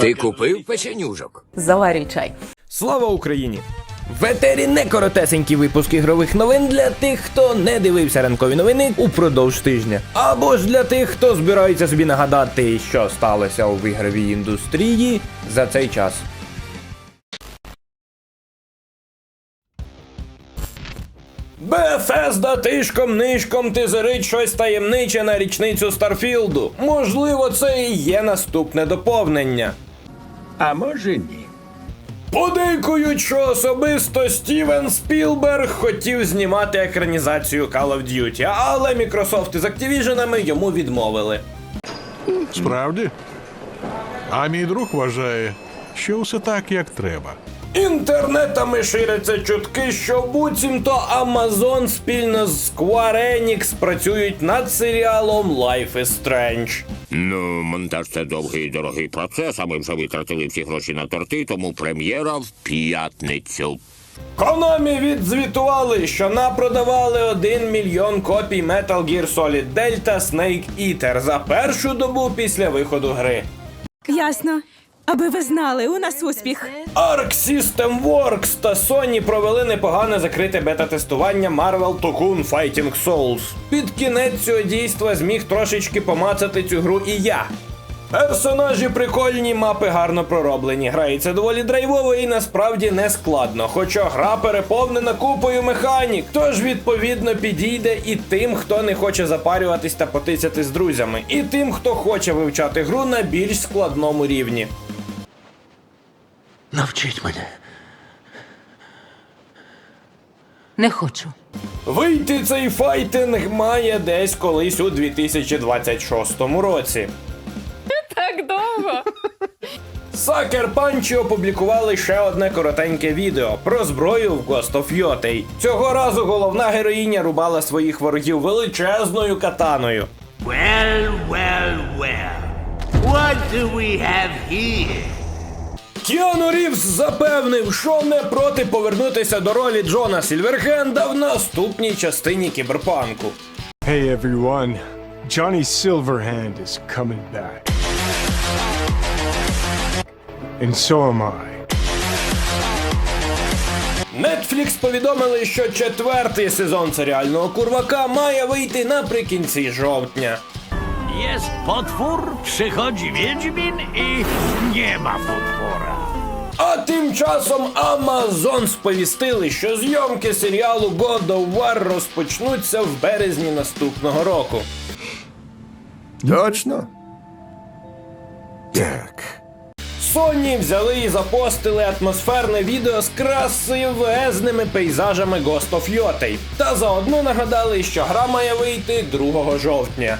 Ти купив печенюжок? Заварюй чай. Слава Україні! В етері не коротесенький випуск ігрових новин для тих, хто не дивився ранкові новини упродовж тижня. Або ж для тих, хто збирається собі нагадати, що сталося у ігровій індустрії за цей час. Бефезда тишком нишком тизерить щось таємниче на річницю Старфілду. Можливо, це і є наступне доповнення. А може ні. Подейкують, що особисто Стівен Спілберг хотів знімати екранізацію Call of Duty, але Microsoft із Activision йому відмовили. Справді? А мій друг вважає, що все так, як треба. Інтернетами ширяться чутки, що буцімто Amazon спільно з Square Enix працюють над серіалом Life is Strange. Ну, монтаж це довгий і дорогий процес, а ми вже витратили всі гроші на торти, тому прем'єра в п'ятницю. Konami відзвітували, що напродавали 1 мільйон копій Metal Gear Solid Delta Snake Eater за першу добу після виходу гри. Ясно. Аби ви знали, у нас успіх. Arc System Works та Sony провели непогане закрите бета-тестування Marvel Tokun Fighting Souls. Під кінець цього дійства зміг трошечки помацати цю гру і я. Персонажі прикольні, мапи гарно пророблені. Грається доволі драйвово і насправді не складно. Хоча гра переповнена купою механік, тож відповідно підійде і тим, хто не хоче запарюватись та потисяти з друзями, і тим, хто хоче вивчати гру на більш складному рівні. Навчіть мене. Не хочу. Вийти цей файтинг має десь колись у 2026 році. Так довго. Сакер Панчі опублікували ще одне коротеньке відео про зброю в Ghost of Yotei. Цього разу головна героїня рубала своїх ворогів величезною катаною. Well, well, well. What do we have here? Кіану Рівз запевнив, що не проти повернутися до ролі Джона Сільверхенда в наступній частині кіберпанку. Hey everyone, Johnny Silverhand is coming back. And so am I. Netflix повідомили, що четвертий сезон серіального курвака має вийти наприкінці жовтня. Jest potwór, przychodzi Wiedźmin i nie ma potwora. А тим часом Amazon сповістили, що зйомки серіалу God of War розпочнуться в березні наступного року. Точно? Так. Sony взяли і запостили атмосферне відео з красивезними пейзажами Ghost of Yotei. Та заодно нагадали, що гра має вийти 2 жовтня.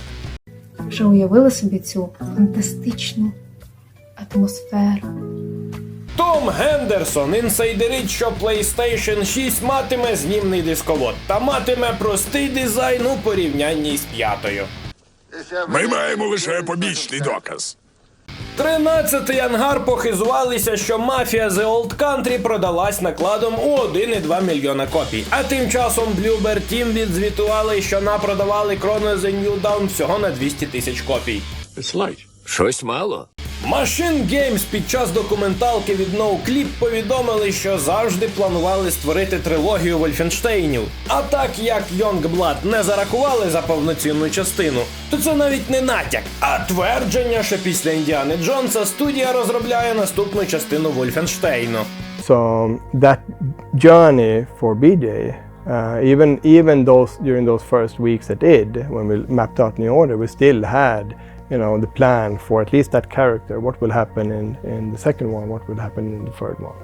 Вже уявили собі цю фантастичну атмосферу. Том Гендерсон інсайдерить, що PlayStation 6 матиме знімний дисковод та матиме простий дизайн у порівнянні з п'ятою. Ми маємо лише побічний доказ. Тринадцятий ангар похизувалися, що мафія The Old Country продалась накладом у 1,2 мільйона копій. А тим часом Bluebird Team відзвітували, що напродавали Chrono The New Dawn всього на 200 тисяч копій. Щось мало. Machine Games під час документалки від NoClip повідомили, що завжди планували створити трилогію Вольфенштейнів. А так як Youngblood не зарахували за повноцінну частину, то це навіть не натяк, а твердження, що після Індіани Джонса студія розробляє наступну частину Вольфенштейну. So that journey for BJ, uh, even even those during those first weeks at id, when we mapped out New Order, we still had, you know, the plan for at least that character. What will happen in in the second one? What will happen in the third one?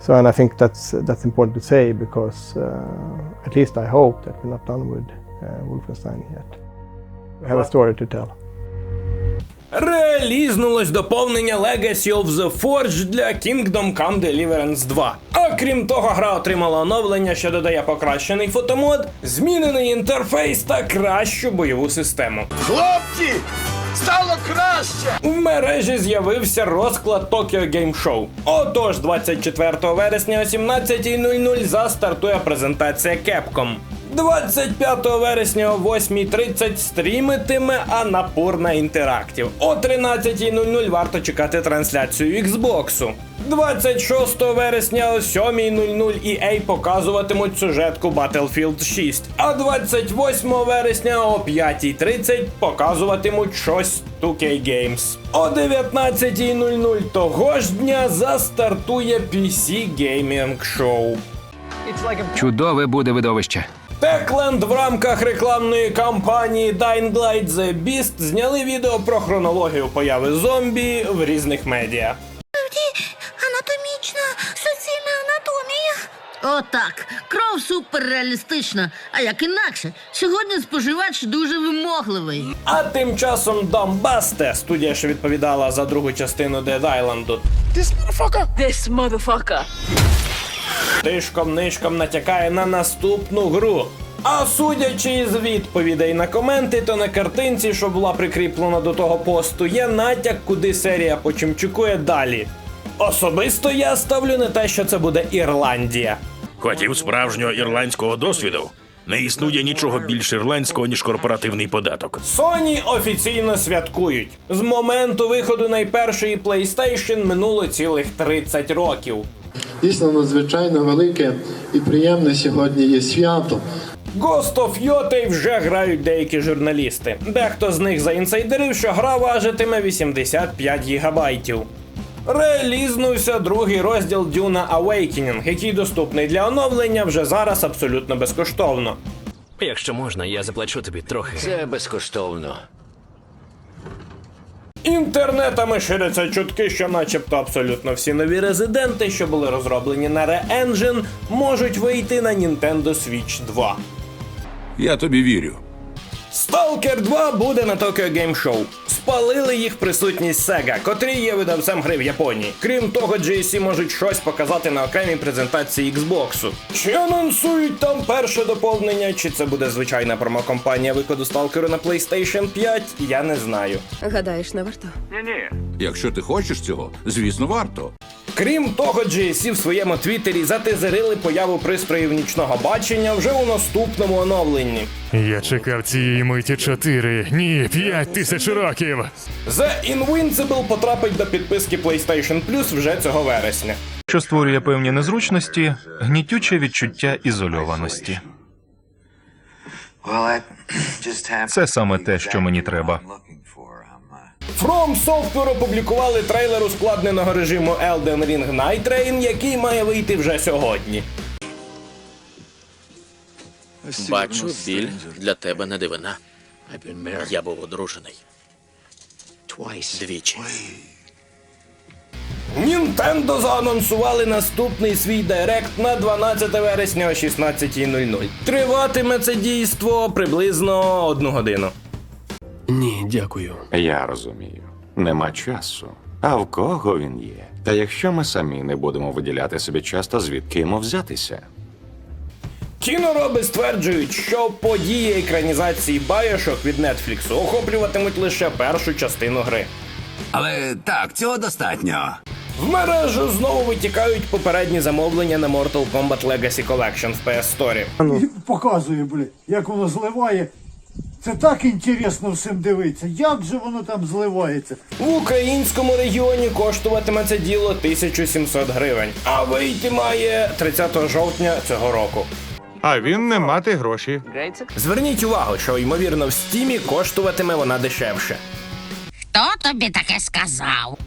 So, and I think that's that's important to say because uh, at least I hope that we're not done with uh, Wolfenstein yet. We have a story to tell. Релізнулось доповнення Legacy of the Forge для Kingdom Come Deliverance 2. А крім того, гра отримала оновлення, що додає покращений фотомод, змінений інтерфейс та кращу бойову систему. Хлопці! Стало краще! В мережі з'явився розклад Tokyo Game Show. Отож, 24 вересня о 17.00 застартує презентація Capcom. 25 вересня о 8.30 стрімитиме Анапурна Інтерактів. О 13.00 варто чекати трансляцію Xbox. 26 вересня о 7.00 EA показуватимуть сюжетку Battlefield 6. А 28 вересня о 5.30 показуватимуть щось 2K Games. О 19.00 того ж дня застартує PC Gaming Show. Чудове буде видовище. Techland в рамках рекламної кампанії Dying Light The Beast зняли відео про хронологію появи зомбі в різних медіа. Анатомічна суцільна анатомія. Отак. Кров суперреалістична. А як інакше? Сьогодні споживач дуже вимогливий. А тим часом Домбасте, студія, що відповідала за другу частину Dead Island, This motherfucker. Тишком-нишком натякає на наступну гру. А судячи із відповідей на коменти, то на картинці, що була прикріплена до того посту, є натяк, куди серія почимчукує далі. Особисто я ставлю на те, що це буде Ірландія. Хотів справжнього ірландського досвіду. Не існує нічого більш ірландського, ніж корпоративний податок. Sony офіційно святкують. З моменту виходу найпершої PlayStation минуло цілих 30 років. Дійсно надзвичайно велике і приємне сьогодні є свято. Ghost of Yotei вже грають деякі журналісти. Дехто з них заінсайдерив, що гра важитиме 85 гігабайтів. Релізнувся другий розділ Duna Awakening, який доступний для оновлення вже зараз абсолютно безкоштовно. Якщо можна, я заплачу тобі трохи. Це безкоштовно. Інтернетами ширяться чутки, що начебто абсолютно всі нові резиденти, що були розроблені на Re-Engine, можуть вийти на Nintendo Switch 2. Я тобі вірю. Stalker 2 буде на Tokyo Game Show. Спалили їх присутність Sega, котрі є видавцем гри в Японії. Крім того, GSC можуть щось показати на окремій презентації Xbox. Чи анонсують там перше доповнення, чи це буде звичайна промокомпанія виходу сталкеру на PlayStation 5, я не знаю. Гадаєш, не варто? Якщо ти хочеш цього, звісно, варто. Крім того, GSC в своєму твіттері затизерили появу пристроїв нічного бачення вже у наступному оновленні. Я чекав цієї миті чотири, ні, п'ять тисяч років. The Invincible потрапить до підписки PlayStation Plus вже цього вересня. Що створює певні незручності, гнітюче відчуття ізольованості. Це саме те, що мені треба. From Software опублікували трейлер ускладненого режиму Elden Ring Night Train, який має вийти вже сьогодні. Бачу, біль для тебе не дивина. Я був одружений. Двічі. Nintendo заанонсували наступний свій директ на 12 вересня о 16.00. Триватиме це дійство приблизно одну годину. Ні, дякую. Я розумію. Нема часу. А в кого він є? Та якщо ми самі не будемо виділяти собі час, то звідки йому взятися? Кінороби стверджують, що події екранізації Bioshock від Netflix охоплюватимуть лише першу частину гри. Але так, цього достатньо. В мережу знову витікають попередні замовлення на Mortal Kombat Legacy Collection в PS Store. Показує, блядь, як воно зливає. Це так інтересно всім дивитися. Як же воно там зливається? В українському регіоні коштуватиме це діло 1700 гривень, а вийти має 30 жовтня цього року. А він не мати гроші. Зверніть увагу, що ймовірно в стімі коштуватиме вона дешевше. Хто тобі таке сказав?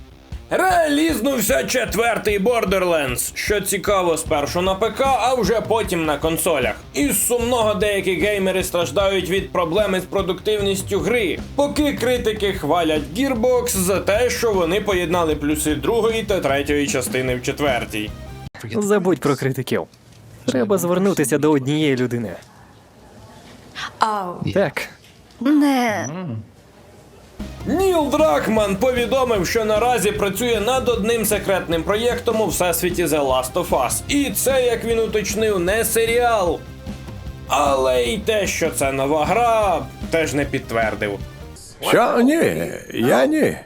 Релізнувся четвертий Borderlands, що цікаво спершу на ПК, а вже потім на консолях. Із сумного деякі геймери страждають від проблеми з продуктивністю гри, поки критики хвалять Gearbox за те, що вони поєднали плюси другої та третьої частини в четвертій. Забудь про критиків. Треба звернутися до однієї людини. Так. Не. Ніл Дракман повідомив, що наразі працює над одним секретним проєктом у всесвіті The Last of Us. І це, як він уточнив, не серіал. Але й те, що це нова гра, теж не підтвердив. Що? Ні, я ні.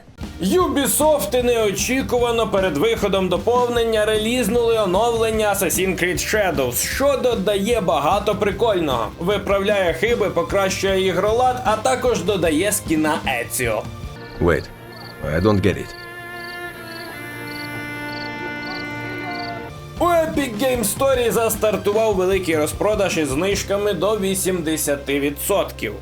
Ubisoft неочікувано перед виходом доповнення релізнули оновлення Assassin's Creed Shadows, що додає багато прикольного, виправляє хиби, покращує ігролад, а також додає скіна Еціо. Wait, I don't get it. У Epic Game Story застартував великий розпродаж із знижками до 80%.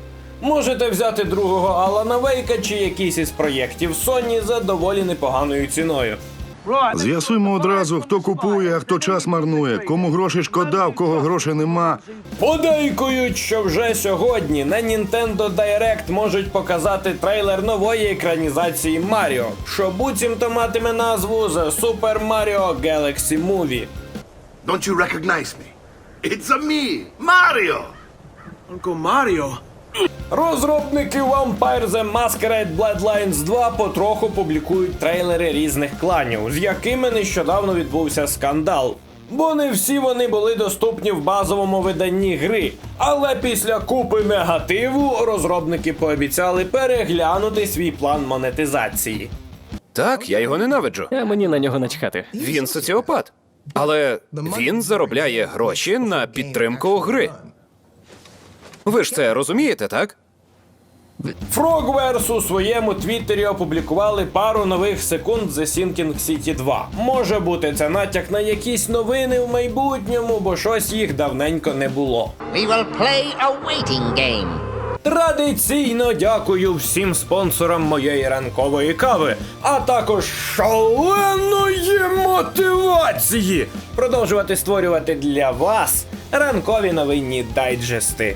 Можете взяти другого Алана Вейка чи якийсь із проєктів Sony за доволі непоганою ціною. З'ясуємо одразу, хто купує, а хто час марнує, кому гроші шкода, в кого грошей нема. Подейкують, що вже сьогодні на Nintendo Direct можуть показати трейлер нової екранізації Маріо, що буцімто матиме назву The Super Mario Galaxy Movie. Don't you recognize me? It's a me, Mario! Uncle Mario? Розробники Vampire The Masquerade Bloodlines 2 потроху публікують трейлери різних кланів, з якими нещодавно відбувся скандал. Бо не всі вони були доступні в базовому виданні гри. Але після купи негативу розробники пообіцяли переглянути свій план монетизації. Так, я його ненавиджу. А мені на нього начхати. Він соціопат. Але він заробляє гроші на підтримку гри. Ви ж це розумієте, так? Frogwares у своєму твіттері опублікували пару нових секунд The Sinking City 2. Може бути, це натяк на якісь новини в майбутньому, бо щось їх давненько не було. We will play a waiting game. Традиційно дякую всім спонсорам моєї ранкової кави, а також шаленої мотивації продовжувати створювати для вас ранкові новинні дайджести.